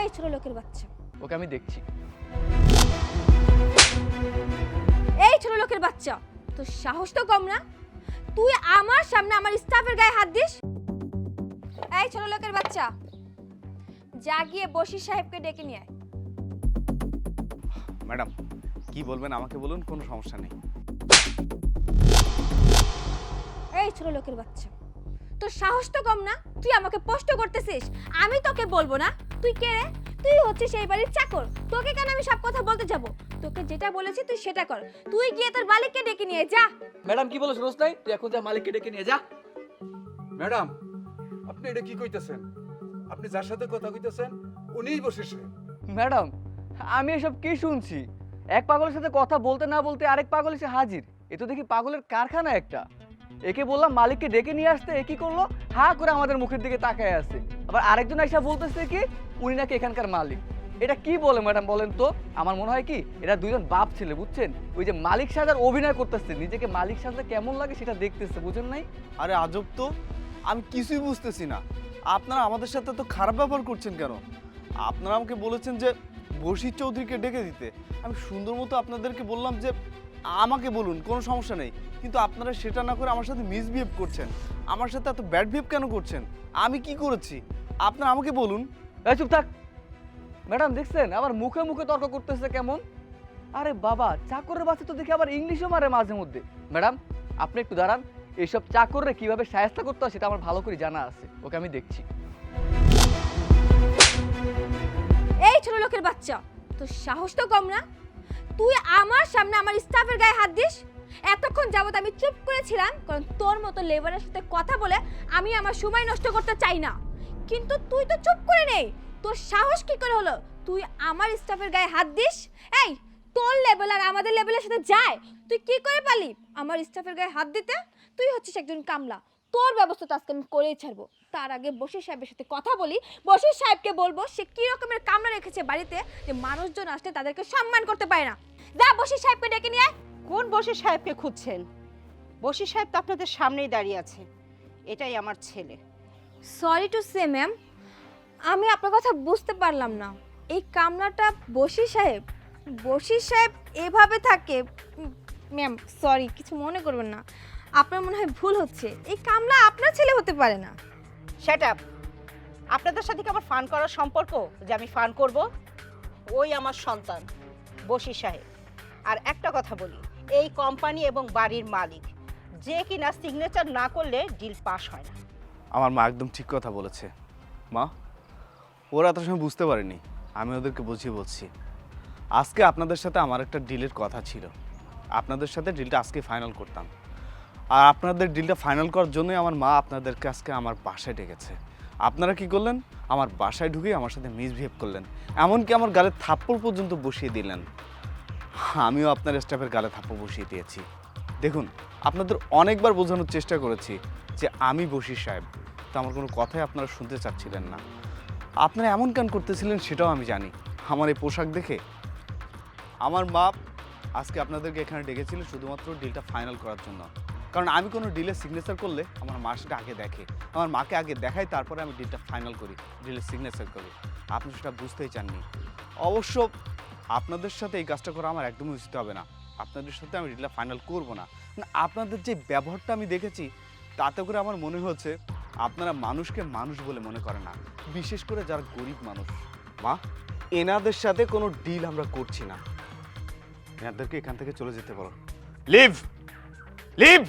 এই ছোট লোকের বাচ্চা। ওকে আমি দেখছি। এই ছোট লোকের বাচ্চা তোর সাহস তো কম না? তুই আমার সামনে আমার স্টাফের গায়ে হাত দিস? এই ছোট লোকের বাচ্চা যা গিয়ে বসির সাহেবকে ডেকে নিয়ে আয়। ম্যাডাম কি বলবেন আমাকে বলুন কোনো সমস্যা নেই। এই ছোট লোকের বাচ্চা তোর সাহস তো কম না? তুই আমাকে প্রশ্ন করতেছিস আমি তোকে বলব না? তুই কে রে? তুই হচ্ছিস এই বাড়ির চাকর। তোকে কেন আমি সব কথা বলতে যাব? তোকে যেটা বলেছি তুই সেটা কর। তুই গিয়ে তোর মালিককে ডেকে নিয়ে যা। ম্যাডাম কি বলো শুনোস নাই তুই এখন যা মালিককে ডেকে নিয়ে যা। ম্যাডাম আপনি এটা কি কইতেছেন? আপনি যার সাথে কথা কইতেছেন উনিই বসেছে ম্যাডাম আমি এসব কি শুনছি? এক পাগলের সাথে কথা বলতে না বলতে আরেক পাগল এসে হাজির। এ তো দেখি পাগলের কারখানা একটা। একে বললাম, মালিককে ডেকে নিয়ে আসতে, এ কি করল? হা করে আমাদের মুখের দিকে তাকায় আছে। আবার আরেকজন এসে বলতেছে কি, উনি নাকি এখানকার মালিক। এটা কি বলে ম্যাডাম বলেন তো? আমার মনে হয় কি, এরা দুইজন বাপ ছেলে, বুঝছেন? ওই যে মালিক সাজার অভিনয় করতেছে, নিজেকে মালিক সাজতে কেমন লাগে সেটা দেখতেছে, বুঝেন নাই? আরে আজব তো, আমি কিছুই বুঝতেছি না। আপনারা আমাদের সাথে তো খারাপ ব্যবহার করছেন কেন? আপনারা আমাকে বলেছেন যে বশির চৌধুরীকে ডেকে দিতে। আমি সুন্দর মতো আপনাদেরকে বললাম যে আমাকে বলুন কোনো সমস্যা নেই। কিন্তু আপনারা সেটা না করে আমার সাথে মিসবিহেভ করছেন। আমার সাথে এত ব্যাড বিহেভ কেন করছেন? আমি কি করেছি? আপনারা আমাকে বলুন। এই চুপ থাক। ম্যাডাম দেখছেন? আবার মুখে মুখে তর্ক করতেছে কেমন? আরে বাবা চাকরের বাচ্চা তো দেখি আবার ইংলিশও মারে মাঝে মধ্যে। ম্যাডাম আপনি একটু দাঁড়ান। এইসব চাকররে কীভাবে সাহায্য করতে হয় সেটা আমার ভালো করে জানা আছে। ওকে আমি দেখছি। এই ছোট লোকের বাচ্চা তো সাহস তো কম না? তুই আমার সামনে আমার স্টাফের গায়ে হাত দিস? এতক্ষণ যাবত আমি চুপ করেছিলাম, কারণ তোর মতো লেবারের সাথে কথা বলে আমি আমার সময় নষ্ট করতে চাই না। কিন্তু তুই তো চুপ করে নেই তোর সাহস কি করে হলো? তুই আমার স্টাফের গায়ে হাত দিস? এই, তোর লেভেল আর আমাদের লেভেলের সাথে যায়। তুই কি করে পালি আমার স্টাফের গায়ে হাত দিতে? তুই হচ্ছিস একজন কামলা। তোর ব্যবস্থা তো আজকে আমি করেই ছাড়বো। তার আগে বসির সাহেবের সাথে কথা বলি। বসির সাহেবকে বলব সে কি রকমের কামলা রেখেছে বাড়িতে যে মানুষজন আসলে তাদেরকে সম্মান করতে পারে না। যা বসির সাহেবকে ডেকে নিয়ে আয়। কোন বসির সাহেবকে খুঁজছেন? বসির সাহেব তো আপনাদের সামনেই দাঁড়িয়ে আছে। এটাই আমার ছেলে। সরি টু সে ম্যাম আমি আপনার কথা বুঝতে পারলাম না। এই কামলাটা বশির সাহেব? বশির সাহেব এভাবে থাকে? ম্যাম সরি কিছু মনে করবেন না। আপনার মনে হয় ভুল হচ্ছে। এই কামলা আপনার ছেলে হতে পারে না। সেট আপ আপনাদের সাথে কি আমার ফান করার সম্পর্ক? যে আমি ফান করব? ওই আমার সন্তান বসি সাহেব। আর একটা কথা বলি এই কোম্পানি এবং বাড়ির মালিক যে কিনা সিগনেচার না করলে ডিল পাস হয় না। আমার মা একদম ঠিক কথা বলেছে। মা ওরা এত সময় বুঝতে পারেনি আমি ওদেরকে বুঝিয়ে বলছি। আজকে আপনাদের সাথে আমার একটা ডিলের কথা ছিল। আপনাদের সাথে ডিলটা আজকে ফাইনাল করতাম। আর আপনাদের ডিলটা ফাইনাল করার জন্যই আমার মা আপনাদের আজকে আমার বাসায় ডেকেছে। আপনারা কি করলেন? আমার বাসায় ঢুকে আমার সাথে মিসবিহেভ করলেন। এমনকি আমার গালে থাপ্পড় পর্যন্ত বসিয়ে দিলেন। আমিও আপনার স্টাফের গালে থাপ্পড় বসিয়ে দিয়েছি। দেখুন, আপনাদের অনেকবার বোঝানোর চেষ্টা করেছি যে আমি বসি সাহেব, তো আমার কোনো কথাই আপনারা শুনতে চাচ্ছিলেন না। আপনারা এমন কান করতেছিলেন সেটাও আমি জানি। আমার এই পোশাক দেখে আমার মা আজকে আপনাদেরকে এখানে ডেকেছিল শুধুমাত্র ডিলটা ফাইনাল করার জন্য। কারণ আমি কোনো ডিলে সিগনেচার করলে আমার মা সেটা আগে দেখে। আমার মাকে আগে দেখাই, তারপরে আমি ডিলটা ফাইনাল করি ডিলে সিগনেচার করি। আপনি সেটা বুঝতেই চাননি। অবশ্য আপনাদের সাথে এই কাজটা করা আমার একদমই উচিত হবে না। আপনাদের সাথে আমি ডিলটা ফাইনাল করব না। আপনাদের যে ব্যবহারটা আমি দেখেছি, তাতে করে আমার মনে হচ্ছে আপনারা মানুষকে মানুষ বলে মনে করেন না। বিশেষ করে যারা গরিব মানুষ। মা, এনাদের সাথে কোনো ডিল আমরা করছি না। এনাদেরকে এখান থেকে চলে যেতে বলো। Leave leave